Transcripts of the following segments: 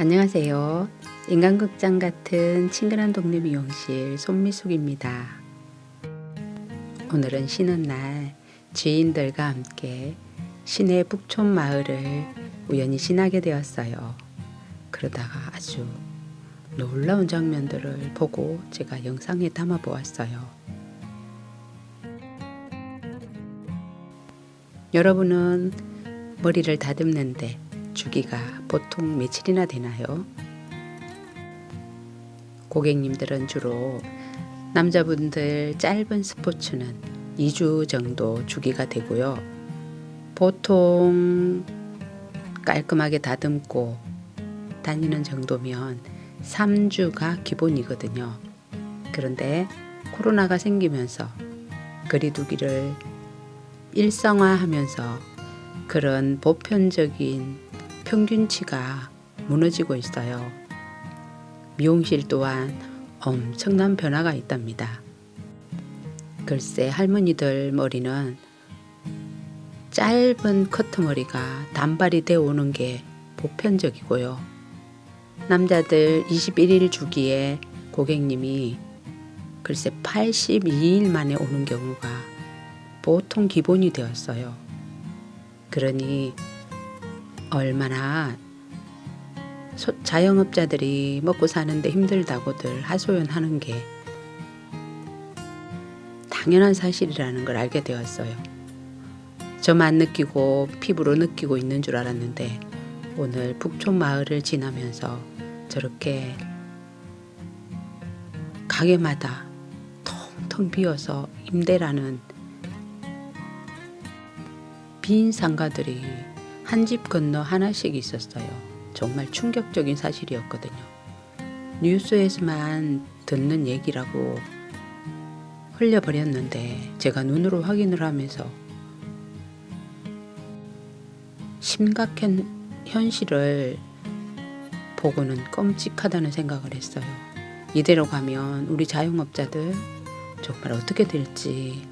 안녕하세요. 인간극장 같은 친근한 동네 미용실 손미숙입니다. 오늘은 쉬는 날 지인들과 함께 시내 북촌 마을을 우연히 지나게 되었어요. 그러다가 아주 놀라운 장면들을 보고 제가 영상에 담아 보았어요. 여러분은 머리를 다듬는데 주기가 보통 며칠이나 되나요? 고객님들은 주로 남자분들 짧은 스포츠는 2주 정도 주기가 되고요. 보통 깔끔하게 다듬고 다니는 정도면 3주가 기본이거든요. 그런데 코로나가 생기면서 거리두기를 일상화하면서 그런 보편적인 평균치가 무너지고 있어요. 미용실 또한 엄청난 변화가 있답니다. 글쎄 할머니들 머리는 짧은 커트머리가 단발이 되어 오는 게 보편적이고요. 남자들 21일 주기에 고객님이 글쎄 82일 만에 오는 경우가 보통 기본이 되었어요. 그러니 얼마나 소, 자영업자들이 먹고 사는데 힘들다고들 하소연하는 게 당연한 사실이라는 걸 알게 되었어요. 저만 느끼고 피부로 느끼고 있는 줄 알았는데 오늘 북촌 마을을 지나면서 저렇게 가게마다 텅텅 비어서 임대라는 빈 상가들이 한 집 건너 하나씩 있었어요. 정말 충격적인 사실이었거든요. 뉴스에서만 듣는 얘기라고 흘려버렸는데 제가 눈으로 확인을 하면서 심각한 현실을 보고는 끔찍하다는 생각을 했어요. 이대로 가면 우리 자영업자들 정말 어떻게 될지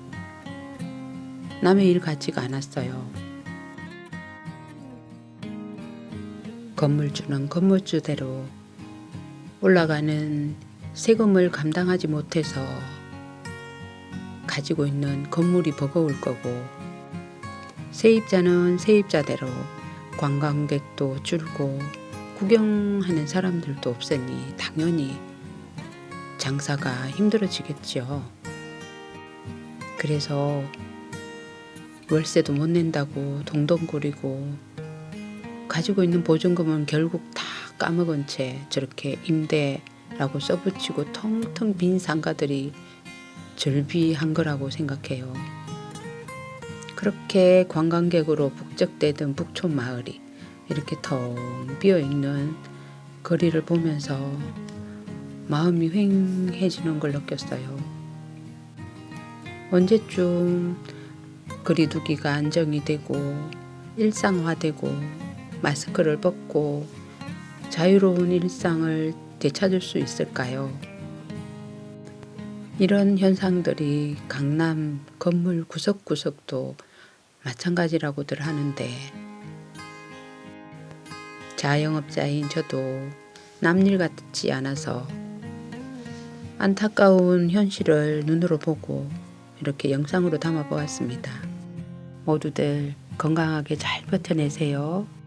남의 일 같지가 않았어요. 건물주는 건물주대로 올라가는 세금을 감당하지 못해서 가지고 있는 건물이 버거울 거고 세입자는 세입자대로 관광객도 줄고 구경하는 사람들도 없으니 당연히 장사가 힘들어지겠죠. 그래서 월세도 못 낸다고 동동거리고 가지고 있는 보증금은 결국 다 까먹은 채 저렇게 임대라고 써붙이고 텅텅 빈 상가들이 절비한 거라고 생각해요. 그렇게 관광객으로 북적대던 북촌 마을이 이렇게 텅 비어 있는 거리를 보면서 마음이 휑해지는 걸 느꼈어요. 언제쯤 거리두기가 안정이 되고 일상화되고 마스크를 벗고 자유로운 일상을 되찾을 수 있을까요? 이런 현상들이 강남 건물 구석구석도 마찬가지라고들 하는데 자영업자인 저도 남일 같지 않아서 안타까운 현실을 눈으로 보고 이렇게 영상으로 담아 보았습니다. 모두들 건강하게 잘 버텨내세요.